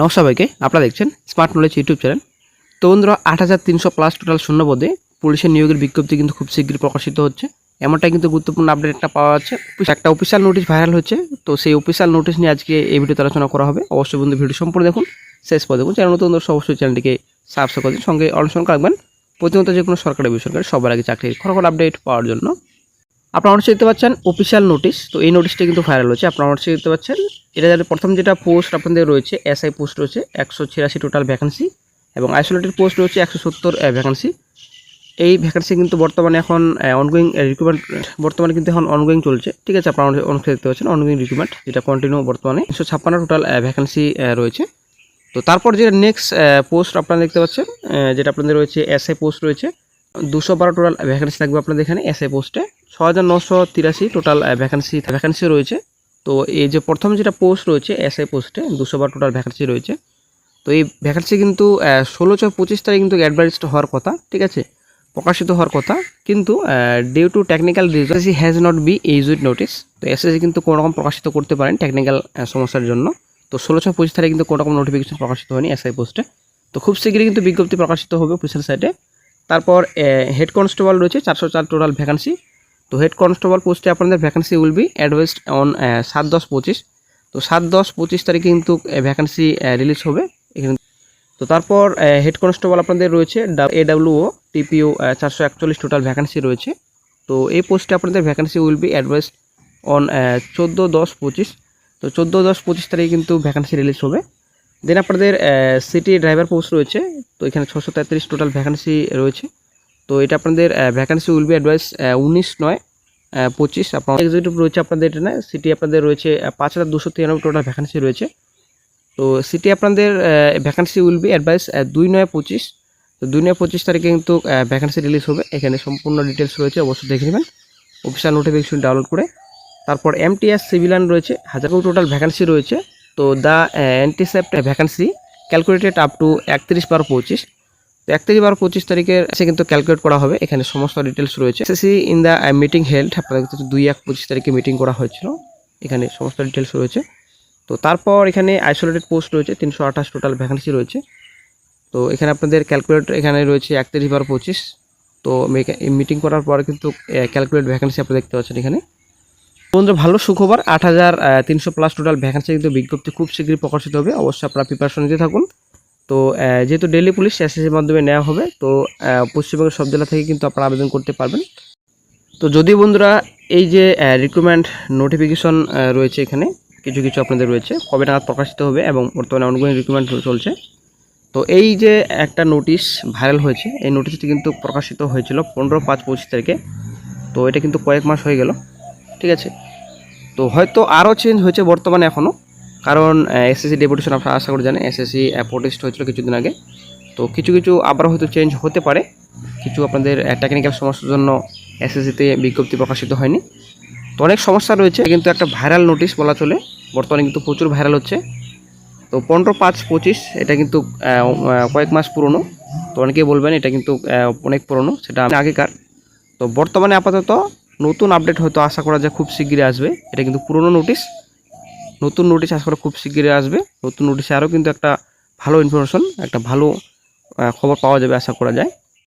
নমস্কার আপনারা দেখছেন স্মার্ট নলেজ ইউটিউব চ্যানেল তো বন্ধুরা আট হাজার তিনশো প্লাস টোটাল শূন্য পদে পুলিশের নিয়োগের বিজ্ঞপ্তি কিন্তু খুব শীঘ্রই প্রকাশিত হচ্ছে। এমনটাই কিন্তু গুরুত্বপূর্ণ আপডেট একটা পাওয়া যাচ্ছে। একটা অফিসিয়াল নোটিশ ভাইরাল হচ্ছে। তো সেই অফিসিয়াল নোটিশ নিয়ে আজকে এই ভিডিওতে আলোচনা করা হবে। অবশ্যই বন্ধু ভিডিও সম্পূর্ণ দেখুন। শেষ পর দেখুন। চ্যানেল নতুন দর্শক অবশ্যই চ্যানেলটিকে সাবস্ক্রাইব করে সঙ্গে অনুসরণ রাখবেন। প্রতিনিয়ত যে কোনো সরকারি বেসরকারি সবার আগে চাকরির খড়খড় আপডেট পাওয়ার জন্য। আপনারা অবশ্যই দেখতে পাচ্ছেন অফিসিয়াল নোটিশ তো এই নোটিশটা কিন্তু ভাইরাল হচ্ছে আপনারা অবশ্যই দেখতে পাচ্ছেন। এটা যাদের প্রথম যেটা পোস্ট আপনাদের রয়েছে এসআই পোস্ট রয়েছে, একশো ছিয়াশি টোটাল ভ্যাকান্সি এবং আইসোলেটেড পোস্ট রয়েছে, একশো সত্তর ভ্যাকান্সি এই ভ্যাকান্সি কিন্তু বর্তমানে এখন অনগোয়িং রিক্রুটমেন্ট বর্তমানে কিন্তু এখন অনগোয়িং চলছে। ঠিক আছে, আপনারা অনেক দেখতে পাচ্ছেন অনগোয়িং রিক্রুটমেন্ট যেটা কন্টিনিউ বর্তমানে। একশো ছাপ্পান্ন টোটাল ভ্যাকান্সি রয়েছে। তো তারপর যেটা নেক্সট পোস্ট আপনারা দেখতে পাচ্ছেন যেটা আপনাদের রয়েছে এসআই পোস্ট রয়েছে দুশো বারো টোটাল ভ্যাকান্সি থাকবে আপনাদের এখানে এসআই পোস্টে ছ হাজার নশো তিরাশি টোটাল ভ্যাকান্সি ভ্যাকান্সি রয়েছে। তো এই যে প্রথম যেটা পোস্ট রয়েছে এসআই পোস্টে দুশো বারো টোটাল ভ্যাকান্সি রয়েছে। তো এই ভ্যাকান্সি কিন্তু ষোলো ছয় পঁচিশ তারিখ কিন্তু অ্যাডভার্টাইজড হওয়ার কথা, ঠিক আছে? প্রকাশিত হওয়ার কথা। কিন্তু due to technical reason SSC has not be issued notice তো এসএসসি কিন্তু কোনো রকম প্রকাশিত করতে পারেন টেকনিক্যাল সমস্যার জন্য। তো ষোলো ছয় পঁচিশ তারিখ কিন্তু কোনো রকম নোটিফিকেশন প্রকাশিত হয়নি এসআই পোস্টে তো খুব শীঘ্রই কিন্তু বিজ্ঞপ্তি প্রকাশিত হবে অফিসিয়াল সাইটে তারপর হেড কনস্টেবল রয়েছে, চারশো চার টোটাল ভ্যাকান্সি তো হেড কনস্টেবল পোস্টে আপনাদের vacancy will be advised on সাত দশ পঁচিশ। তো সাত দশ পঁচিশ তারিখে কিন্তু ভ্যাকান্সি রিলিজ হবে। এখানে তো তারপর হেড কনস্টেবল আপনাদের রয়েছে এ ডাব্লিউও টিপিও চারশো একচল্লিশ টোটাল ভ্যাকান্সি রয়েছে। তো এই পোস্টে আপনাদের vacancy will be advised on চোদ্দ দশ পঁচিশ। তো চোদ্দ দশ পঁচিশ তারিখে কিন্তু ভ্যাকান্সি রিলিজ হবে। দেন আপনাদের সিটি ড্রাইভার পোস্ট রয়েছে, তো এখানে ছশো তেত্রিশ টোটাল ভ্যাকান্সি রয়েছে। তো এটা আপনাদের ভ্যাকান্সি উইল বি অ্যাডভাইস উনিশ নয় পঁচিশ। আপনার এক্সিকিউটিভ রয়েছে আপনাদের এখানে সিটি আপনাদের রয়েছে পাঁচ হাজার দুশো তিরানব্বই টোটাল ভ্যাকান্সি রয়েছে। তো সিটি আপনাদের ভ্যাকান্সি উইল বি অ্যাডভাইস দুই নয় পঁচিশ। তো দুই নয় পঁচিশ তারিখে কিন্তু ভ্যাকান্সি রিলিজ হবে। এখানে সম্পূর্ণ ডিটেলস রয়েছে, অবশ্যই দেখে নেবেন। অফিসিয়াল নোটিফিকেশন ডাউনলোড করে। তারপর এমটিএস সিভিলান রয়েছে, হাজার টোটাল ভ্যাকান্সি রয়েছে। তো the anticipated vacancy calculated up to একত্রিশ বারো পঁচিশ। তো একত্রিশ বারো পঁচিশ তারিখের সে কিন্তু ক্যালকুলেট করা হবে। এখানে সমস্ত ডিটেলস রয়েছে। SSC in the meeting held আপনাদের দুই এক পঁচিশ তারিখে মিটিং করা হয়েছিল। এখানে সমস্ত ডিটেলস রয়েছে। তো তারপর এখানে আইসোলেটেড পোস্ট রয়েছে, তিনশো আঠাশ টোটাল ভ্যাকান্সি রয়েছে। তো এখানে আপনাদের ক্যালকুলেট এখানে রয়েছে একত্রিশ বারো পঁচিশ। তো মিটিং করার পর কিন্তু ক্যালকুলেট ভ্যাকান্সি আপনি দেখতে পাচ্ছেন এখানে। বন্ধু ভালো সুখবর। আট হাজার তিনশো প্লাস টোটাল ভ্যাকান্সি কিন্তু বিজ্ঞপ্তি খুব শীঘ্রই প্রকাশিত হবে। অবশ্যই আপনারা প্রিপারেশন নিতে থাকুন। তো যেহেতু ডেলি পুলিশ এসএসসির মাধ্যমে নেওয়া হবে, তো পশ্চিমবঙ্গের সব জেলা থেকে কিন্তু আপনারা আবেদন করতে পারবেন। তো, যদি বন্ধুরা এই যে রিক্রুটমেন্ট নোটিফিকেশন রয়েছে এখানে, কিছু কিছু আপনাদের রয়েছে, কবে নাগাদ প্রকাশিত হবে এবং বর্তমানে অনগোয়িং রিক্রুটমেন্ট চলছে। তো, এই যে একটা নোটিশ ভাইরাল হয়েছে, এই নোটিশটি কিন্তু প্রকাশিত হয়েছিল পনেরো পাঁচ পঁচিশ তারিখে। তো, এটা কিন্তু কয়েক মাস হয়ে গেল। ঠিক আছে? তো হয়তো আরও চেঞ্জ হয়েছে বর্তমানে এখনও। কারণ এসএসসি ডেপুটেশন আপনারা আশা করে জানেন এসএসসি প্রোটেস্ট হয়েছিল কিছুদিন আগে। তো কিছু কিছু আবার হয়তো চেঞ্জ হতে পারে। কিছু আপনাদের টেকনিক্যাল সমস্যার জন্য এসএসসিতে বিজ্ঞপ্তি প্রকাশিত হয়নি। তো অনেক সমস্যা রয়েছে, কিন্তু একটা ভাইরাল নোটিশ বলা চলে। বর্তমানে কিন্তু প্রচুর ভাইরাল হচ্ছে। তো পনেরো পাঁচ পঁচিশ, এটা কিন্তু কয়েক মাস পুরনো। তো অনেকেই বলবেন এটা কিন্তু অনেক পুরনো, সেটা আগেকার। তো বর্তমানে আপাতত নতুন আপডেট হয়তো আশা করা যায় খুব শিগগিরই আসবে। এটা কিন্তু পুরনো নোটিশ নতুন নোটিশ আশা করা খুব শিগগিরই আসবে। নতুন নোটিশে আরও কিন্তু একটা ভালো ইনফরমেশন একটা ভালো খবর পাওয়া যাবে আশা করা যায়।